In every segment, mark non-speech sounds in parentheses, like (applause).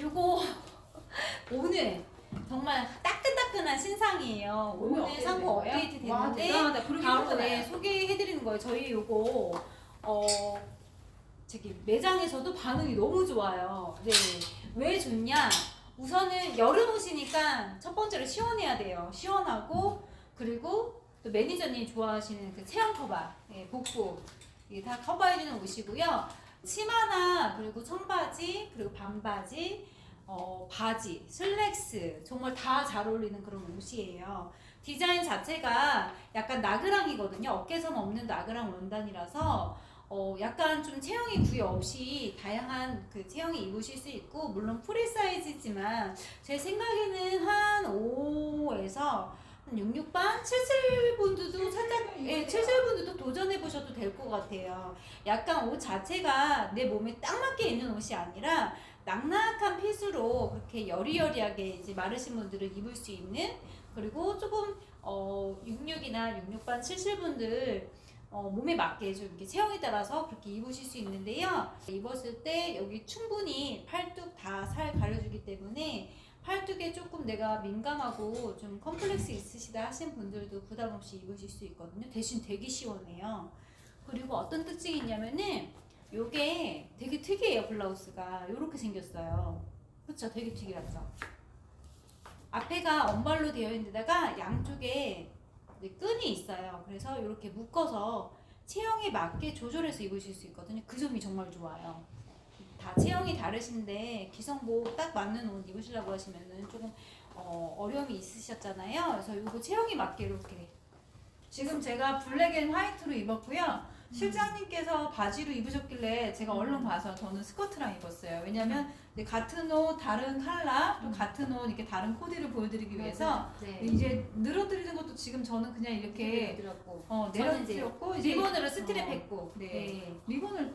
요거 오늘 정말 따끈따끈한 신상이에요. 오늘 업데이트 상품 된 거예요? 업데이트 와, 됐는데 대단하다. 그러게 바로 예쁘잖아요. 네, 소개해드리는 거예요. 저희 요거 어 저기 매장에서도 반응이 너무 좋아요. 네, 왜 좋냐? 우선은 여름 옷이니까 첫 번째로 시원해야 돼요. 시원하고 그리고 또 매니저님 좋아하시는 그 체형 커버, 예, 복부 이게 다 커버해주는 옷이고요. 치마나 그리고 청바지 그리고 반바지 어, 바지, 슬랙스 정말 다 잘 어울리는 그런 옷이에요. 디자인 자체가 약간 나그랑이거든요. 어깨선 없는 나그랑 원단이라서 어, 약간 좀 체형이 구애 없이 다양한 그 체형이 입으실 수 있고 물론 프리 사이즈지만 제 생각에는 한 5에서 한 6, 6반, 7, 7분들도 살짝 예, 7, 7분들도 도전해 보셔도 될 것 같아요. 약간 옷 자체가 내 몸에 딱 맞게 입는 옷이 아니라 낙낙한 핏으로 그렇게 여리여리하게 이제 마르신 분들은 입을 수 있는 그리고 조금 어 66이나 66반 77분들 어, 몸에 맞게 좀 이렇게 체형에 따라서 그렇게 입으실 수 있는데요. 입었을 때 여기 충분히 팔뚝 다 살 가려주기 때문에 팔뚝에 조금 내가 민감하고 좀 컴플렉스 있으시다 하신 분들도 부담 없이 입으실 수 있거든요. 대신 되게 시원해요. 그리고 어떤 특징이 있냐면은 요게 되게 특이해요 블라우스가 요렇게 생겼어요. 그쵸? 되게 특이하죠? 앞에가 언발로 되어 있는 데다가 양쪽에 네, 끈이 있어요. 그래서 이렇게 묶어서 체형에 맞게 조절해서 입으실 수 있거든요. 그 점이 정말 좋아요. 다 체형이 다르신데 기성복 딱 맞는 옷 입으시려고 하시면은 조금 어, 어려움이 있으셨잖아요. 그래서 이거 체형에 맞게 이렇게 지금 제가 블랙 앤 화이트로 입었고요. 실장님께서 바지로 입으셨길래 제가 얼른 음. 봐서 저는 스커트랑 입었어요. 왜냐면 이제 같은 옷 다른 컬러 또 음. 같은 옷 이렇게 다른 코디를 보여드리기 위해서 네. 이제 늘어드리는 것도 지금 저는 그냥 이렇게 들었고 어, 저는 이제 내려드렸고 이제 리본으로 스트랩 어, 했고 네. 네. 리본을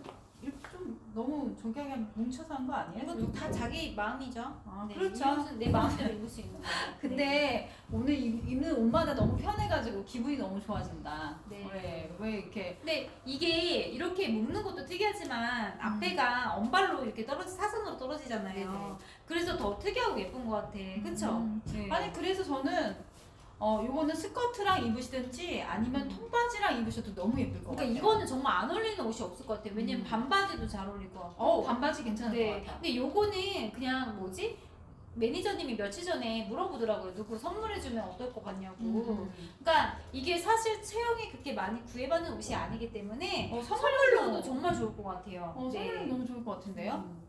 너무 저기하게 뭉쳐서 한 거 아니에요? 이건 다 자기 마음이죠. 아, 네, 그렇죠. 이내 마음대로 입을 수 있는 거예요. (laughs) 근데 오늘 입- 입는 옷마다 너무 편해가지고 기분이 너무 좋아진다. 네. 왜, 왜 이렇게 근데 이게 이렇게 묶는 것도 특이하지만 앞에가 언발로 이렇게 떨어지 사선으로 떨어지잖아요. 음. 네네. 그래서 더 특이하고 예쁜 것 같아. 그쵸? 음. 네. 아니 그래서 저는 어 요거는 스커트랑 입으시든지 아니면 통바지랑 입으셔도 너무 예쁠 것 그러니까 같아요. 이거는 정말 안 어울리는 옷이 없을 것 같아요. 왜냐면 음. 반바지도 잘 어울릴 것 같고. 어 반바지 괜찮을 네. 것 같아. 근데 요거는 그냥 뭐지? 매니저님이 며칠 전에 물어보더라고요. 누구 선물해주면 어떨 것 같냐고. 음. 그러니까 이게 사실 체형이 그렇게 많이 구애받는 옷이 아니기 때문에 어 선물로도 선물로 정말 좋을 것 같아요. 어 네. 선물로 너무 좋을 것 같은데요. 음.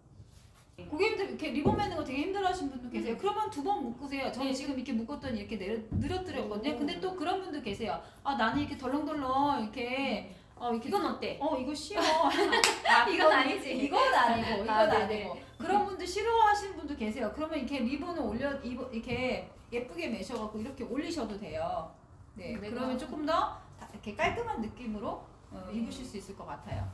고객님들 이렇게 리본 매는 거 되게 힘들어하시는 분도 계세요. 음. 그러면 두 번 묶으세요. 저는 네. 지금 이렇게 묶었더니 이렇게 내려, 늘어뜨렸거든요. 오. 근데 또 그런 분도 계세요. 아 나는 이렇게 덜렁덜렁 이렇게 어 이렇게 이건 어때? 어 이거 싫어. (laughs) 아 (laughs) 이건 아니지. 이건 아니고 이건 아, 아, 네네. 니고 그런 분들 싫어하시는 분도 계세요. 그러면 이렇게 리본을 올려 입어 이렇게 예쁘게 매셔갖고 이렇게 올리셔도 돼요. 네. 내가- 그러면 조금 더 다- 이렇게 깔끔한 느낌으로 어, 네. 입으실 수 있을 것 같아요.